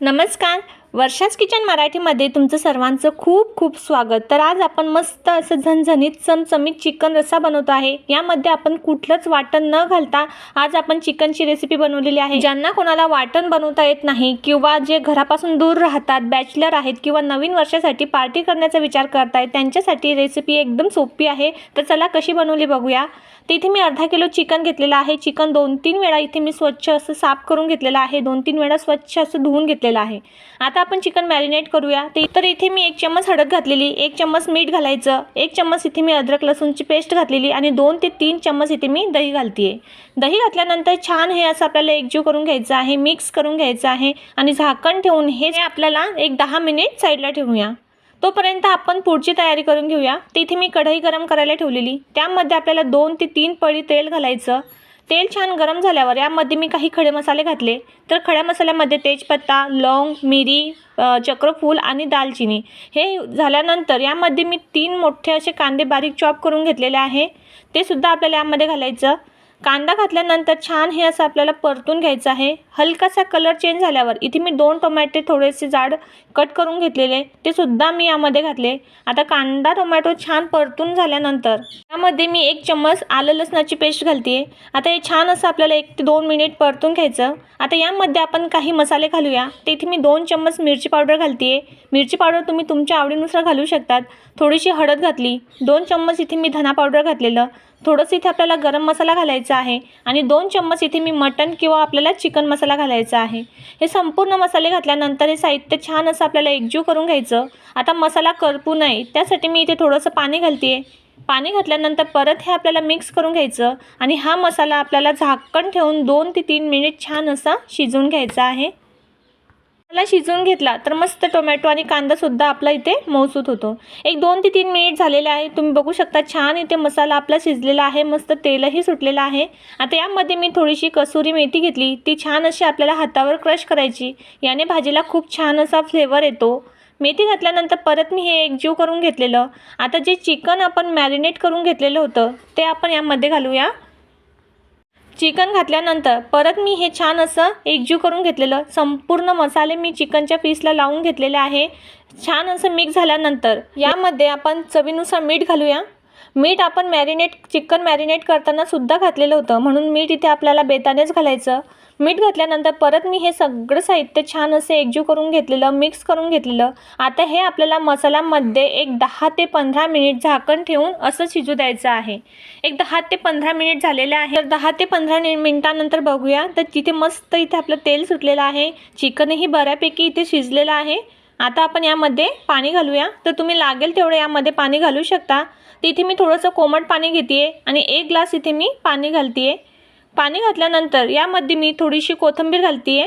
नमस्कार वर्षाच किचन मराठीमध्ये तुमचं सर्वांचं खूप खूप स्वागत. तर आज आपण मस्त असं झणझणीत चमचमीत चिकन रस्सा बनवतो आहे. यामध्ये आपण कुठलंच वाटण न घालता आज आपण चिकनची रेसिपी बनवलेली आहे. ज्यांना कोणाला वाटण बनवता येत नाही किंवा जे घरापासून दूर राहतात बॅचलर आहेत किंवा नवीन वर्षासाठी पार्टी करण्याचा विचार करतायत त्यांच्यासाठी रेसिपी एकदम सोपी आहे. तर चला कशी बनवली बघूया. तिथे मी अर्धा किलो चिकन घेतलेलं आहे. चिकन दोन तीन वेळा इथे मी स्वच्छ असं साफ करून घेतलेलं आहे. दोन तीन वेळा स्वच्छ असं धुवून घेतलेलं आहे. आता आपण चिकन मॅरिनेट करूया. ते तर इथे मी एक चम्मच हळद घातलेली एक चम्मच मीठ घालायचं एक चम्मच इथे मी अद्रक लसूणची पेस्ट घातलेली आणि दोन ते तीन चम्मच इथे मी दही घालते दही घातल्यानंतर छान हे असं आपल्याला एकजीव करून घ्यायचं आहे मिक्स करून घ्यायचं आहे आणि झाकण ठेवून हे आपल्याला एक दहा मिनिट साईडला ठेवूया. तोपर्यंत आपण पुढची तयारी करून घेऊया. तिथे मी कढई गरम करायला ठेवलेली. त्यामध्ये आपल्याला दोन ते तीन पळी तेल घालायचं. तेल छान गरम झाल्यावर यामध्ये मी काही खडे मसाले घातले. तर खड्या मसाल्यामध्ये तेजपत्ता लवंग मिरी चक्रफूल आणि दालचिनी. हे झाल्यानंतर यामध्ये मी तीन मोठे असे कांदे बारीक चॉप करून घेतलेले आहे. ते सुद्धा आपल्याला यामध्ये घालायचं. कांदा घातल्यानंतर छान हे असं आपल्याला परतून घ्यायचं आहे. हलकासा कलर चेंज झाल्यावर इथे मी दोन टोमॅटो थोडेसे जाड कट करून घेतलेले ते सुद्धा मी यामध्ये घातले. आता कांदा टोमॅटो छान परतून झाल्यानंतर यामध्ये मी एक चम्मच आलं लसणाची पेस्ट घालते. आता हे छान असं आपल्याला एक ते दोन मिनिट परतून घ्यायचं. आता यामध्ये आपण काही मसाले घालूया. ते इथे मी दोन चम्मच मिरची पावडर घालते. मिरची पावडर तुम्ही तुमच्या आवडीनुसार घालू शकतात. थोडीशी हळद घातली. दोन चम्मच इथे मी धना पावडर घातलेलं. थोडंसं इथे आपल्याला गरम मसाला घालायचा आहे आणि दोन चम्मच इथे मी मटन किंवा आपल्याला चिकन मसाला घालायचा आहे. हे संपूर्ण मसाले घातल्यानंतर हे साहित्य छान असं आपल्याला एकजीव करून घ्यायचं. आता मसाला करपू नये त्यासाठी मी इथे थोडंसं पाणी घालते पाणी घातल्यानंतर परत हे आपल्याला मिक्स करून घ्यायचं आणि हा मसाला आपल्याला झाकण ठेवून दोन ते तीन मिनिट छान असा शिजवून घ्यायचा आहे. मसाला शिजवून घेतला तर मस्त टोमॅटो आणि कांदासुद्धा आपला इथे मौसूत होतो. एक दोन ते तीन मिनिट झालेले आहे तुम्ही बघू शकता छान इथे मसाला आपला शिजलेला आहे. मस्त तेलही सुटलेलं आहे. आता यामध्ये मी थोडीशी कसुरी मेथी घेतली. ती छान अशी आपल्याला हातावर क्रश करायची. याने भाजीला खूप छान असा फ्लेवर येतो. मेथी घातल्यानंतर परत मी हे एकजीव करून घेतलेलं. आता जे चिकन आपण मॅरिनेट करून घेतलेलं होतं ते आपण यामध्ये घालूया. चिकन घातल्यानंतर परत मी हे छान असं एकजीव करून घेतलेलं संपूर्ण मसाले मी चिकनच्या पीसला लावून घेतलेले आहे. छान असं मिक्स झाल्यानंतर यामध्ये आपण चवीनुसार मीठ घालूया. मीठ आपण मॅरिनेट चिकन मॅरिनेट करताना सुद्धा घातलेलं होतं. म्हणून मीठ इथे आपल्याला बेतानेच घालायचं. मीठ घातल्यानंतर परत मी हे सगळं साहित्य छान असे एकजीव करून घेतलेलं मिक्स करून घेतलेलं. आता हे आपल्याला मसाल्यामध्ये एक दहा ते पंधरा मिनिट झाकण ठेवून असं शिजू द्यायचं आहे. एक दहा ते पंधरा मिनिट झालेले आहे. तर दहा ते पंधरा मिनिटानंतर बघूया. तर तिथे मस्त इथे आपलं तेल सुटलेलं आहे. चिकनही बऱ्यापैकी इथे शिजलेलं आहे. आता आपण यामध्ये पाणी घालूया. तर तुम्ही लागेल तेवढं यामध्ये पाणी घालू शकता. तिथे मी थोडंसं कोमट पाणी घेते आणि एक ग्लास इथे मी पाणी घालते पाणी घातल्यानंतर यामध्ये मी थोडीशी कोथिंबीर घालते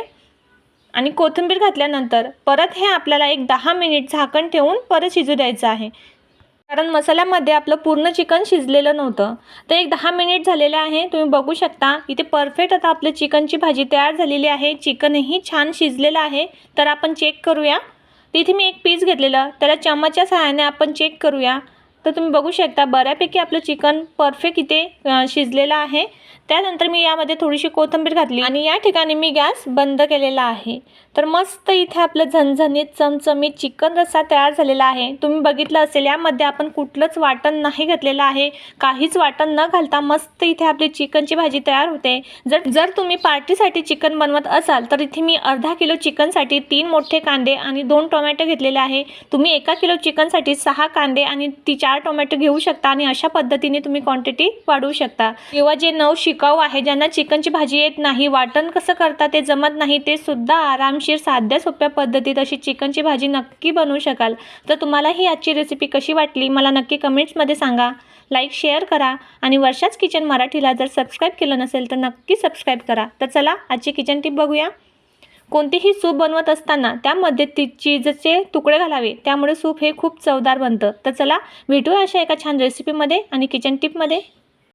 आणि कोथिंबीर घातल्यानंतर परत हे आपल्याला एक दहा मिनिट झाकण ठेवून परत शिजू द्यायचं आहे. कारण मसाल्यामध्ये आपलं पूर्ण चिकन शिजलेलं नव्हतं. तर एक दहा मिनिट झालेलं आहे. तुम्ही बघू शकता इथे परफेक्ट आता आपलं चिकनची भाजी तयार झालेली आहे. चिकनही छान शिजलेलं आहे. तर आपण चेक करूया. तिथे मी एक पीस घेतलेलं. त्याला चम्मचच्या सहाय्याने आपण चेक करूया. तर तुम्ही बघू शकता बऱ्यापैकी आपलं चिकन परफेक्ट इथे शिजलेलं आहे. त्यानंतर मी यामध्ये थोडीशी कोथिंबीर घातली आणि या ठिकाणी मी गॅस बंद केलेला आहे. तर मस्त इथे आपलं झणझणीत चमचमीत चिकन रस्सा तयार झालेला आहे. तुम्ही बघितलं असेल यामध्ये आपण कुठलंच वाटण नाही घातलेलं आहे. काहीच वाटण न घालता मस्त इथे आपली चिकनची भाजी तयार होते. जर जर तुम्ही पार्टीसाठी चिकन बनवत असाल तर इथे मी अर्धा किलो चिकनसाठी तीन मोठे कांदे आणि दोन टोमॅटो घेतलेले आहे. तुम्ही एका किलो चिकनसाठी सहा कांदे आणि ती चार चार टोमॅटो घेऊ शकता आणि अशा पद्धतीने तुम्ही क्वांटिटी वाढवू शकता. किंवा जे नव शिकाऊ आहे ज्यांना चिकनची भाजी येत नाही वाटण कसं करता ते जमत नाही ते सुद्धा आरामशीर साध्या सोप्या पद्धतीत अशी चिकनची भाजी नक्की बनवू शकाल. तर तुम्हाला ही आजची रेसिपी कशी वाटली मला नक्की कमेंट्समध्ये सांगा. लाईक शेअर करा आणि वर्षाच किचन मराठीला जर सबस्क्राईब केलं नसेल तर नक्की सबस्क्राईब करा. तर चला आजची किचन टिप बघूया. कोणतीही सूप बनवत असताना त्यामध्ये ती चीजचे तुकडे घालावे त्यामुळे सूप हे खूप चवदार बनतं. तर चला भेटूया अशा एका छान रेसिपीमध्ये आणि किचन टिपमध्ये